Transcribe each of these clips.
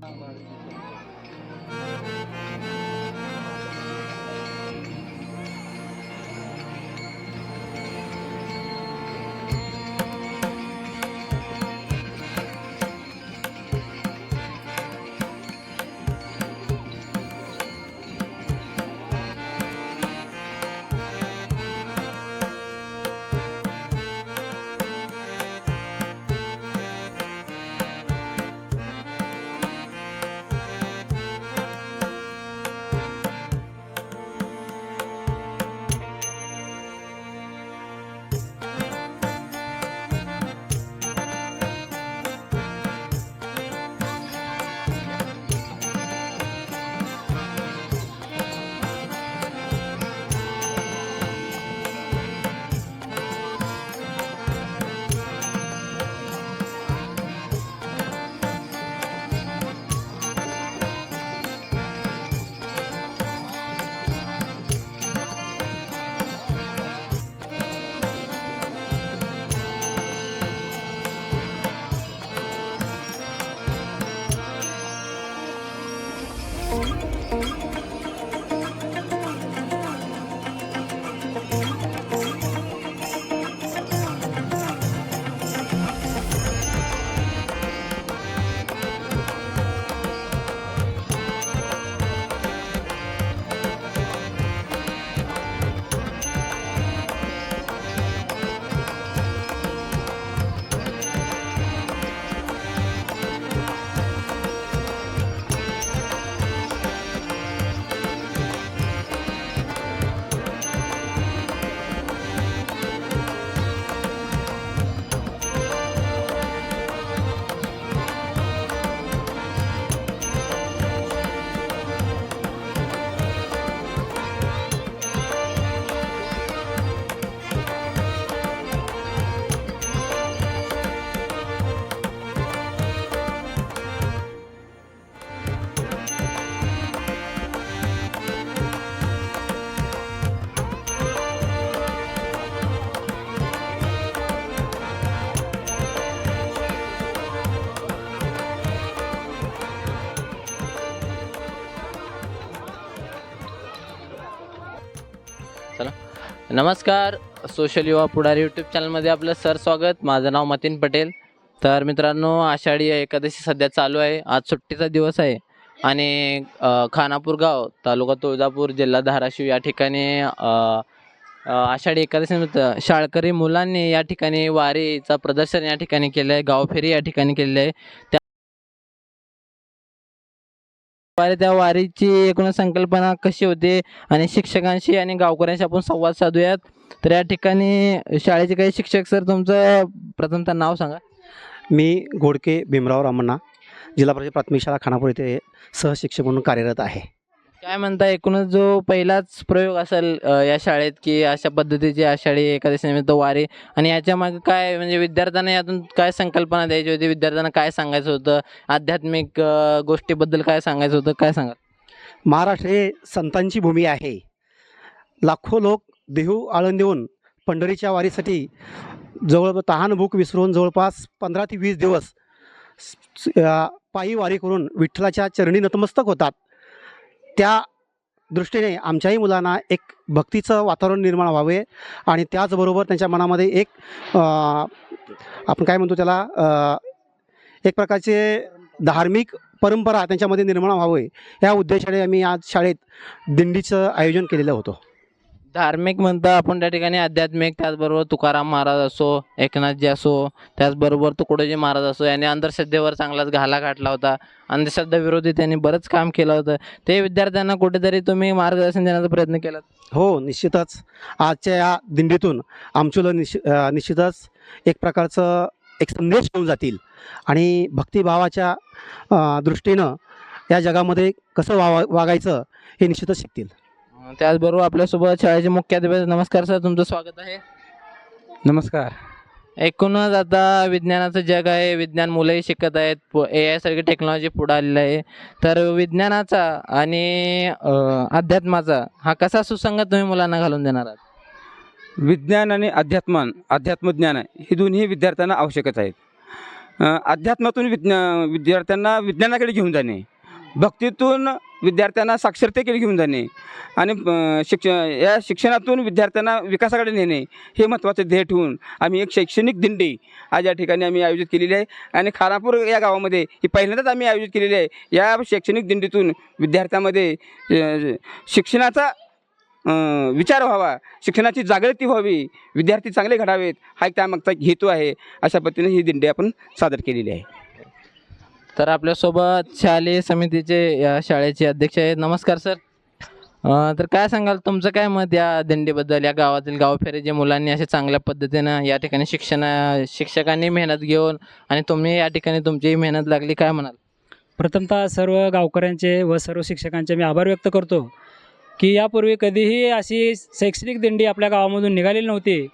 慢慢理解 नमस्कार सोशल युवा पुढारी यूट्यूब चॅनलमध्ये आपलं सर स्वागत. माझं नाव मतीन पटेल. तर मित्रांनो आषाढी एकादशी सध्या चालू आहे. आज सुट्टीचा दिवस आहे. आणि खानापूर गाव तालुका तुळजापूर जिल्हा धाराशिव या ठिकाणी आषाढी एकादशीनिमित्त शाळकरी मुलांनी या ठिकाणी वारीचं प्रदर्शन या ठिकाणी केलं आहे गावफेरी या ठिकाणी केलेली आहे त्या वारी त्या वारीची एकूण संकल्पना कशी होते आणि शिक्षकांशी आणि गावकऱ्यांशी आपण संवाद साधूयात? तर या ठिकाणी शाळेचे काही शिक्षक सर तुमचं प्रथमतः नाव सांगा. मी घोडके भीमराव रामण्णा जिल्हा परिषद प्राथमिक शाळा खानापूर येथे सहशिक्षक म्हणून कार्यरत आहे. काय म्हणता एकूणच जो पहिलाच प्रयोग असेल अ, या शाळेत की अशा पद्धतीची आषाढी एकादशी निमित्त वारी आणि याच्या मागे काय म्हणजे विद्यार्थ्यांना यातून काय संकल्पना द्यायची होती? विद्यार्थ्यांना काय सांगायचं होतं? आध्यात्मिक अ, गोष्टीबद्दल काय सांगायचं होतं? काय सांगा महाराष्ट्र हे संतांची भूमी आहे. लाखो लोक देहू आळंदीहून पंढरीच्या वारीसाठी जवळ तहान भूक विसरून जवळपास पंधरा ते वीस दिवस स- स- अ, पायी वारी करून विठ्ठलाच्या चरणी नतमस्तक होतात. त्या दृष्टीने आमच्याही मुलांना एक भक्तीचं वातावरण निर्माण व्हावे आणि त्याचबरोबर त्यांच्या मनामध्ये एक आपण काय म्हणतो त्याला एक प्रकारचे धार्मिक परंपरा त्यांच्यामध्ये निर्माण व्हावे या उद्देशाने आम्ही आज शाळेत दिंडीचं आयोजन केलेलं होतं. धार्मिक म्हणता आपण त्या ठिकाणी आध्यात्मिक त्याचबरोबर तुकाराम महाराज असो एकनाथजी असो त्याचबरोबर तुकडोजी महाराज असो यांनी अंधश्रद्धेवर चांगलाच घाला घातला होता. अंधश्रद्धा विरोधी त्यांनी बरंच काम केलं होतं. ते विद्यार्थ्यांना कुठेतरी तुम्ही मार्गदर्शन देण्याचा प्रयत्न केला हो निश्चितच. आजच्या या दिंडीतून आमचुलं निश्चि निश्चितच एक प्रकारचं एक संदेश घेऊन जातील. आणि भक्तिभावाच्या दृष्टीनं या जगामध्ये कसं वावा वागायचं हे निश्चितच शिकतील. त्याचबरोबर आपल्यासोबत शाळेचे मुख्याध्यापक नमस्कार सर तुमचं स्वागत आहे. नमस्कार. एकूणच आता विज्ञानाचं जग आहे विज्ञान मुलंही शिकत आहेत ए आय सारखी टेक्नॉलॉजी पुढे आलेलं आहे. तर विज्ञानाचा आणि अध्यात्माचा हा कसा सुसंगत तुम्ही मुलांना घालून देणार आहात? विज्ञान आणि अध्यात्मन अध्यात्मज्ञान ही दोन्ही विद्यार्थ्यांना आवश्यकच आहेत. अध्यात्मातून विज्ञा विद्यार्थ्यांना विज्ञानाकडे घेऊन जाणे भक्तीतून विद्यार्थ्यांना साक्षरतेकडे घेऊन जाणे आणि शिक्ष या शिक्षणातून विद्यार्थ्यांना विकासाकडे नेणे हे महत्त्वाचे ध्येय ठेवून आम्ही एक शैक्षणिक दिंडी आज या ठिकाणी आम्ही आयोजित केलेली आहे. आणि खानापूर या गावामध्ये ही पहिल्यांदाच आम्ही आयोजित केलेली आहे. या शैक्षणिक दिंडीतून विद्यार्थ्यामध्ये शिक्षणाचा विचार व्हावा शिक्षणाची जागृती व्हावी विद्यार्थी चांगले घडावेत हा एक त्यामागचा हेतू आहे. अशा पद्धतीने ही दिंडी आपण सादर केलेली आहे. तर आपल्यासोबत शालेय समितीचे या शाळेचे अध्यक्ष आहेत. नमस्कार सर. तर काय सांगाल तुमचं काय मत या दिंडीबद्दल या गावातील गावफेरे जे मुलांनी असे चांगल्या पद्धतीनं या ठिकाणी शिक्षण शिक्षकांनी मेहनत घेऊन आणि तुम्ही या ठिकाणी तुमचीही मेहनत लागली काय म्हणाल? प्रथमतः सर्व गावकऱ्यांचे व सर्व शिक्षकांचे मी आभार व्यक्त करतो की यापूर्वी कधीही अशी शैक्षणिक दिंडी आपल्या गावामधून निघालेली नव्हती.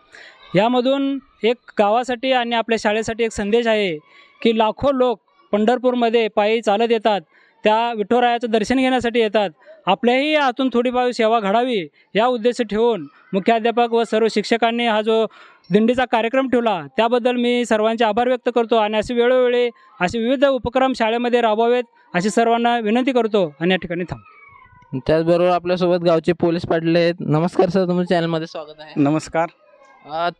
यामधून एक गावासाठी आणि आपल्या शाळेसाठी एक संदेश आहे की लाखो लोक पंढरपूरमध्ये पायी चालत येतात. त्या विठोरायाचं दर्शन घेण्यासाठी येतात. आपल्याही हातून थोडीफार सेवा घडावी या उद्देश ठेवून मुख्याध्यापक व सर्व शिक्षकांनी हा जो दिंडीचा कार्यक्रम ठेवला त्याबद्दल मी सर्वांचे आभार व्यक्त करतो आणि असे वेळोवेळी असे विविध उपक्रम शाळेमध्ये राबवावेत अशी सर्वांना विनंती करतो आणि या ठिकाणी थांब त्याचबरोबर आपल्यासोबत गावचे पोलीस पाटील आहेत. नमस्कार सर तुमच्या चॅनलमध्ये स्वागत आहे. नमस्कार.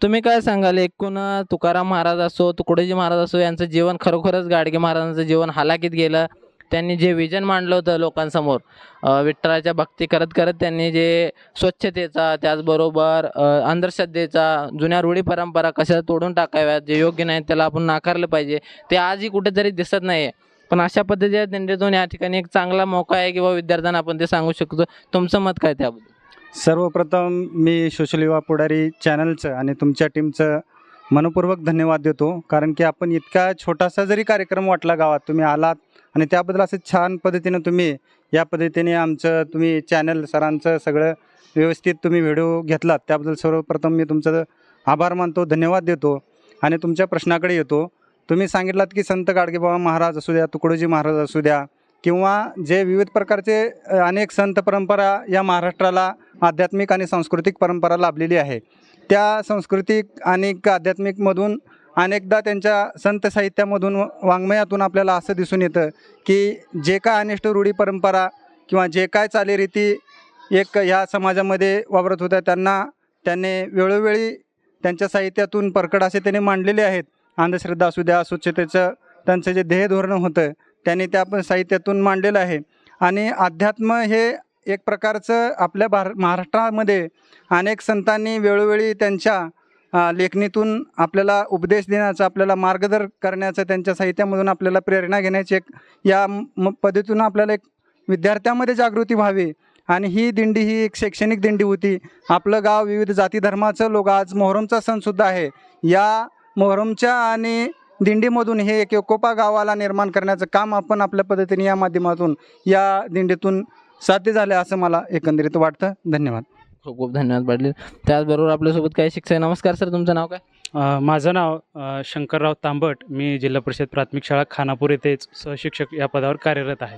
तुम्ही काय सांगाल? एकूण तुकाराम महाराज असो तुकडोजी महाराज असो यांचं जीवन खरोखरच गाडगे महाराजांचं जीवन हालाकीत गेलं. त्यांनी जे विजन मांडलं होतं लोकांसमोर अं, विठ्ठलाच्या भक्ती करत करत त्यांनी जे स्वच्छतेचा त्याचबरोबर अंधश्रद्धेचा जुन्या रूढी परंपरा कशा तोडून टाकाव्यात जे योग्य नाही त्याला आपण नाकारलं पाहिजे ते आजही कुठेतरी दिसत नाही पण अशा पद्धतीच्या दिंडीतून या ठिकाणी एक चांगला मौका आहे किंवा विद्यार्थ्यांना आपण ते सांगू शकतो. तुमचं मत काय त्याबद्दल? सर्वप्रथम मी सोशल युवा पुढारी चॅनलचं आणि तुमच्या टीमचं मनपूर्वक धन्यवाद देतो. कारण की आपण इतका छोटासा जरी कार्यक्रम वाटला गावात तुम्ही आलात आणि त्याबद्दल असं छान पद्धतीनं तुम्ही या पद्धतीने आमचं तुम्ही चॅनल सरांचं सगळं व्यवस्थित तुम्ही व्हिडिओ घेतलात त्याबद्दल सर्वप्रथम मी तुमचं आभार मानतो धन्यवाद देतो आणि तुमच्या प्रश्नाकडे येतो. तुम्ही सांगितलात की संत गाडगेबाबा महाराज असू द्या तुकडोजी महाराज असू द्या किंवा जे विविध प्रकारचे अनेक संत परंपरा या महाराष्ट्राला आध्यात्मिक आणि सांस्कृतिक परंपरा लाभलेली आहे. त्या सांस्कृतिक आणि आध्यात्मिकमधून अनेकदा त्यांच्या संत साहित्यामधून वाङ्मयातून आपल्याला असं दिसून येतं की जे काय अनिष्ट रूढी परंपरा किंवा जे काय चालीरीती एक ह्या समाजामध्ये वावरत होत्या त्यांना त्याने वेळोवेळी त्यांच्या साहित्यातून परकड असे त्याने मांडलेले आहेत. अंधश्रद्धा असू द्या स्वच्छतेचं त्यांचं जे ध्येय धोरणं होतं त्यांनी त्या साहित्यातून मांडलेलं आहे. आणि अध्यात्म हे एक प्रकारचं आपल्या भार महाराष्ट्रामध्ये अनेक संतांनी वेळोवेळी त्यांच्या लेखणीतून आपल्याला उपदेश देण्याचा आपल्याला मार्गदर करण्याचं त्यांच्या साहित्यामधून आपल्याला प्रेरणा घेण्याची एक या म पद्धतीतून आपल्याला एक विद्यार्थ्यामध्ये जागृती व्हावी. आणि ही दिंडी ही एक शैक्षणिक दिंडी होती. आपलं गाव विविध जाती धर्माचं लोक आज मोहरमचा सणसुद्धा आहे. या मोहरमच्या आणि दिंडीमधून हे एक एकोपा गावाला निर्माण करण्याचं काम आपण आपल्या पद्धतीने या माध्यमातून या दिंडीतून साध्य झालं असं मला एकंदरीत वाटतं. धन्यवाद. खूप खूप धन्यवाद पाटील. त्याचबरोबर आपल्यासोबत काही शिक्षक नमस्कार सर तुमचं नाव काय? अ, माझं नाव अ, शंकरराव तांबट. मी जिल्हा परिषद प्राथमिक शाळा खानापूर येथेच सहशिक्षक या पदावर कार्यरत आहे.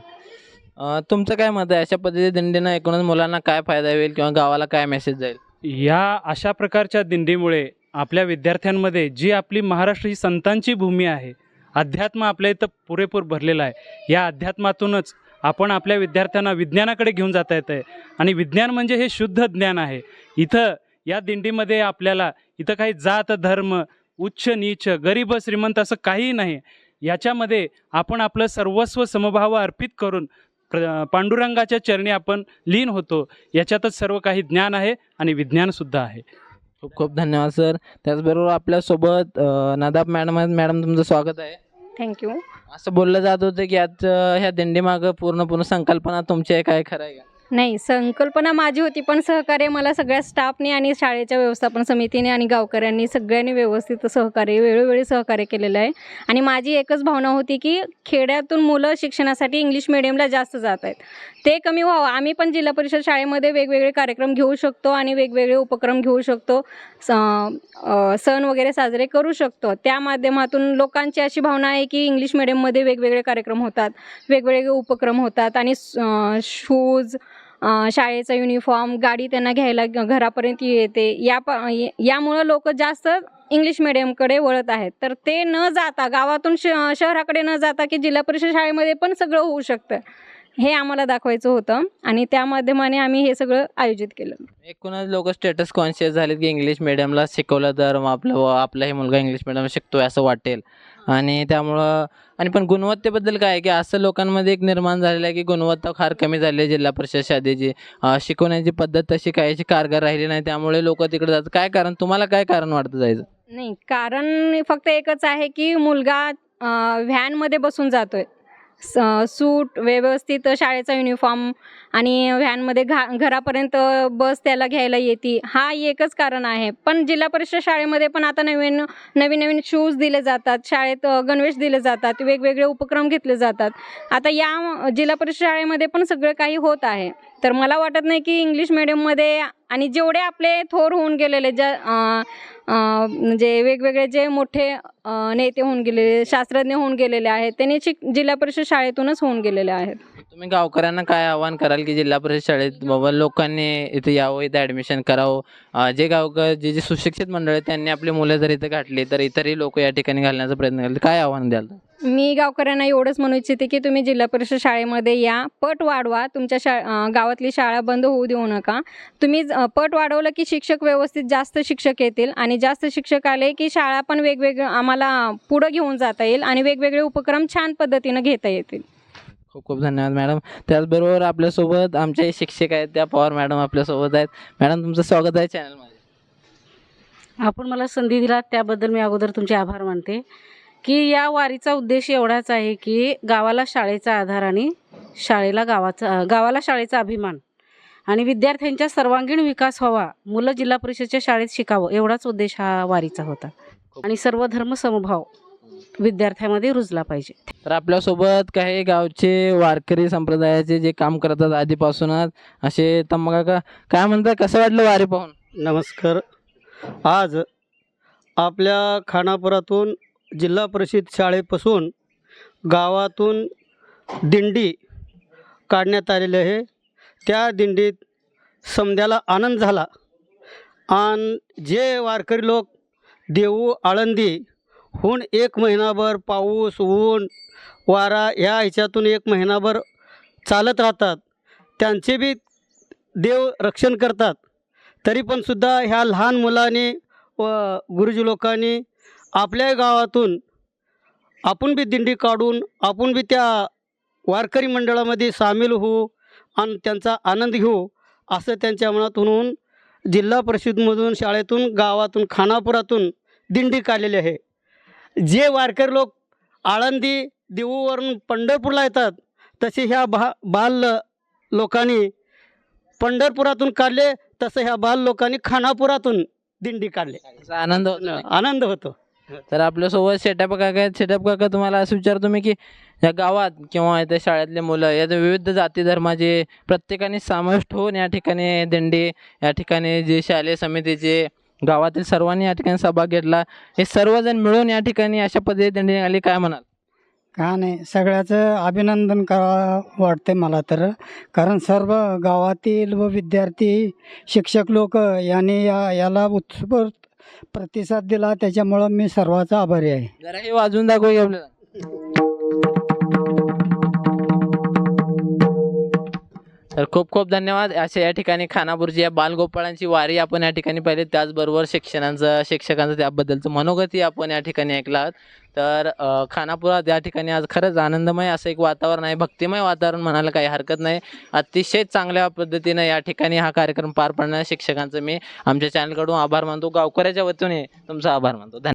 अं, तुमचं काय मत आहे? अशा पद्धती दिंडीनं एकूणच मुलांना काय फायदा होईल किंवा गावाला काय मेसेज जाईल? या अशा प्रकारच्या दिंडीमुळे आपल्या विद्यार्थ्यांमध्ये जी आपली महाराष्ट्र ही संतांची भूमी आहे अध्यात्म आपल्या इथं पुरेपूर भरलेला आहे. या अध्यात्मातूनच आपण आपल्या विद्यार्थ्यांना विज्ञानाकडे घेऊन जाता येतं आहे आणि विज्ञान म्हणजे हे शुद्ध ज्ञान आहे. इथं या दिंडीमध्ये आपल्याला इथं काही जात धर्म उच्च नीच गरीब श्रीमंत असं काहीही नाही. याच्यामध्ये आपण आपलं सर्वस्व समभाव अर्पित करून प्र पांडुरंगाच्या चरणी आपण लीन होतो. याच्यातच सर्व काही ज्ञान आहे आणि विज्ञानसुद्धा आहे. खूप खूप धन्यवाद सर. त्याचबरोबर आपल्यासोबत नदाब मॅडम मॅडम तुमचं स्वागत आहे. थँक्यू. असं बोललं जात होतं की आज ह्या दिंडीमागं पूर्ण पूर्ण संकल्पना तुमची आहे काय खरं आहे का? नाही संकल्पना माझी होती पण सहकार्य मला सगळ्या स्टाफने आणि शाळेच्या व्यवस्थापन समितीने आणि गावकऱ्यांनी सगळ्यांनी व्यवस्थित सहकार्य वेळोवेळी सहकार्य केलेलं आहे. आणि माझी एकच भावना होती की खेड्यातून मुलं शिक्षणासाठी इंग्लिश मिडियमला जास्त जात आहेत. ते कमी व्हावं. आम्ही पण जिल्हा परिषद शाळेमध्ये वेगवेगळे कार्यक्रम घेऊ शकतो आणि वेगवेगळे उपक्रम घेऊ शकतो. स सण वगैरे साजरे करू शकतो. त्या माध्यमातून लोकांची अशी भावना आहे की इंग्लिश मिडियममध्ये वेगवेगळे कार्यक्रम होतात वेगवेगळे उपक्रम होतात आणि शूज शाळेचा युनिफॉर्म गाडी त्यांना घ्यायला घरापर्यंत येते. या प यामुळं लोक जास्त इंग्लिश मिडियमकडे वळत आहेत. तर ते न जाता गावातून श शहराकडे न जाता की जिल्हा परिषद शाळेमध्ये पण सगळं होऊ शकतं. हे आम्हाला दाखवायचं होतं आणि त्या माध्यमाने आम्ही हे सगळं आयोजित केलं. एकूणच लोक स्टेटस कॉन्शियस झालेत की इंग्लिश मिडियमला शिकवलं तर मग आपलं आपला आपलाही मुलगा इंग्लिश मिडियम शिकतोय असं वाटेल. आणि त्यामुळं आणि पण गुणवत्तेबद्दल काय आहे की असं लोकांमध्ये एक निर्माण झालेलं आहे की गुणवत्ता फार कमी झाली आहे जिल्हा परिषद शिकवण्याची पद्धत तशी कायची कारगर राहिली नाही त्यामुळे लोक तिकडे जातात. काय कारण तुम्हाला काय कारण वाटतं जायचं? नाही कारण फक्त एकच आहे की मुलगा व्हॅनमध्ये बसून जातोय. स सूट व्यवस्थित शाळेचा युनिफॉर्म आणि व्हॅनमध्ये घा घरापर्यंत बस त्याला घ्यायला येते. हा एकच कारण आहे. पण जिल्हा परिषद शाळेमध्ये पण आता नवीन नवीन नवीन शूज दिले जातात. शाळेत गणवेश दिले जातात. वेगवेगळे उपक्रम घेतले जातात. आता या जिल्हा परिषद शाळेमध्ये पण सगळं काही होत आहे. तर मला वाटत नाही की इंग्लिश मिडियममध्ये आणि जेवढे आपले थोर होऊन गेलेले ज्या म्हणजे वेगवेगळे जे मोठे नेते होऊन गेलेले शास्त्रज्ञ होऊन गेलेले आहेत त्यांनी शिक जिल्हा परिषद शाळेतूनच होऊन गेलेले आहेत. तुम्ही गावकऱ्यांना काय आव्हान कराल की जिल्हा परिषद शाळेत बाबा लोकांनी इथे यावं इथे ॲडमिशन करावं? अं, जे गावकर जे जे सुशिक्षित मंडळ आहेत त्यांनी आपली मुलं जर इथे घातली तर इतरही लोक या ठिकाणी घालण्याचा प्रयत्न करतील. काय आव्हान द्याल? मी गावकऱ्यांना एवढंच म्हणू इच्छिते की तुम्ही जिल्हा परिषद शाळेमध्ये या. पट वाढवा. तुमच्या शा अं, गावातली शाळा बंद होऊ देऊ नका. तुम्ही ज- अं, पट वाढवलं की शिक्षक व्यवस्थित जास्त शिक्षक येतील आणि जास्त शिक्षक आले की शाळा पण वेगवेगळं आम्हाला पुढं घेऊन जाता येईल आणि वेगवेगळे उपक्रम छान पद्धतीनं घेता येतील. खूप खूप धन्यवाद मॅडम. त्याचबरोबर आपल्यासोबत आमचे शिक्षक आहेत त्या पवार मॅडम आपल्यासोबत आहेत. मॅडम तुमचं स्वागत आहे चॅनलमध्ये. आपण मला संधी दिला त्याबद्दल मी अगोदर तुमचे आभार मानते. की या वारीचा उद्देश एवढाच आहे की गावाला शाळेचा आधार आणि शाळेला गावाचा गावाला शाळेचा अभिमान आणि विद्यार्थ्यांच्या सर्वांगीण विकास व्हावा मुलं जिल्हा परिषदच्या शाळेत शिकावं एवढाच उद्देश हा वारीचा होता. आणि सर्व धर्म समभाव विद्यार्थ्यामध्ये रुजला पाहिजे. तर आपल्यासोबत काही गावचे वारकरी संप्रदायाचे जे काम करतात आधीपासूनच असे तम्मा काका काय म्हणतात कसं वाटलं वारी पाहून? नमस्कार. आज आपल्या खानापुरातून जिल्हा परिषद शाळेपासून गावातून दिंडी काढण्यात आलेली आहे. त्या दिंडीत समद्याला आनंद झाला. आणि जे वारकरी लोक देऊ आळंदी हून एक महिनाभर पाऊस ऊन वारा ह्या ह्याच्यातून एक महिनाभर चालत राहतात. त्यांचे बी देव रक्षण करतात. तरी पण सुद्धा ह्या लहान मुलाने व गुरुजी लोकांनी आपल्या गावातून आपण बी दिंडी काढून आपण बी त्या वारकरी मंडळामध्ये सामील होऊ आणि त्यांचा आनंद घेऊ असं त्यांच्या मनातून जिल्हा परिषदमधून शाळेतून गावातून खानापुरातून दिंडी काढलेली आहे. जे वारकरी लोक आळंदी देऊवरून पंढरपूरला येतात तसे ह्या बा बाल लोकांनी पंढरपुरातून काढले तसं ह्या बाल लोकांनी खानापुरातून दिंडी काढले. आनंद होतो आनंद होतो. तर आपल्यासोबत शेटाप काका आहेत शेटाप काका तुम्हाला असं विचारतो मी की या गावात किंवा इथे शाळेतले मुलं या विविध जाती धर्माचे प्रत्येकाने समाविष्ट होऊन या ठिकाणी दिंडी या ठिकाणी जे शालेय समितीचे गावातील सर्वांनी या ठिकाणी सहभाग घेतला. हे सर्वजण मिळून या ठिकाणी अशा पद्धतीने दिंडी निघाली. काय म्हणाल? का नाही? सगळ्याचं अभिनंदन करा वाटते मला तर. कारण सर्व गावातील व विद्यार्थी शिक्षक लोक यांनी या याला उत्स्फूर्त प्रतिसाद दिला. त्याच्यामुळं मी सर्वाचा आभारी आहे. जरा हे वाजून दाखव आपल्याला? तर खूप खूप धन्यवाद. अशा या ठिकाणी खानापूरची या बालगोपाळांची वारी आपण या ठिकाणी पाहिली. त्याचबरोबर शिक्षणांचं शिक्षकांचं त्याबद्दलचं मनोगती आपण या ठिकाणी ऐकला आहात. तर खानापुरात या ठिकाणी आज खरंच आनंदमय असं एक वातावरण आहे. भक्तिमय वातावरण म्हणायला काही हरकत नाही. अतिशय चांगल्या पद्धतीनं या ठिकाणी हा कार्यक्रम पार पाडणार शिक्षकांचं. मी आमच्या चॅनलकडून आभार मानतो. गावकऱ्याच्या वतीने तुमचा आभार मानतो. धन्यवाद.